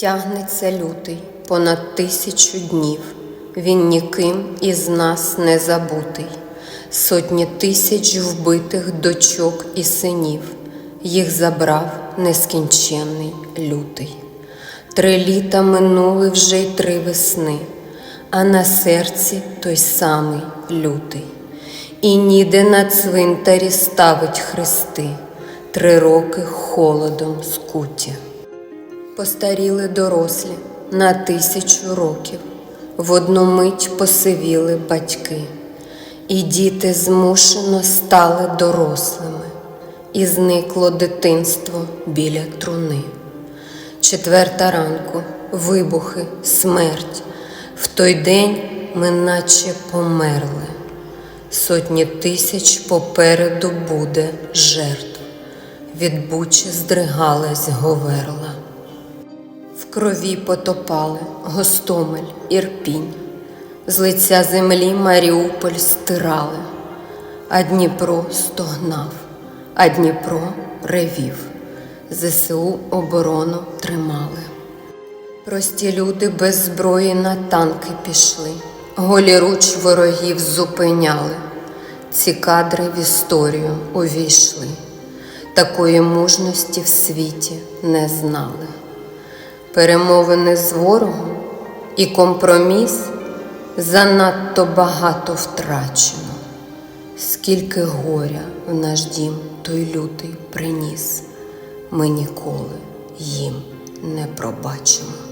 Тягнеться лютий понад тисячу днів, він ніким із нас не забутий. Сотні тисяч вбитих дочок і синів, їх забрав нескінченний лютий. Три літа минули вже й три весни, а на серці той самий лютий. І ніде на цвинтарі ставить хрести, три роки холодом скуті. Постаріли дорослі на тисячу років, в одну мить посивіли батьки, і діти змушено стали дорослими, і зникло дитинство біля труни. Четверта ранку, вибухи, смерть. В той день ми наче померли. Сотні тисяч попереду буде жертв. Від бучі здригалась говерла. Крові потопали Гостомель, Ірпінь, з лиця землі Маріуполь стирали, а Дніпро стогнав, а Дніпро ревів, ЗСУ оборону тримали. Прості люди без зброї на танки пішли, голі руч ворогів зупиняли, ці кадри в історію увійшли, такої мужності в світі не знали перемовини з ворогом і компроміс занадто багато втрачено, скільки горя в наш дім той лютий приніс, ми ніколи їм не пробачимо.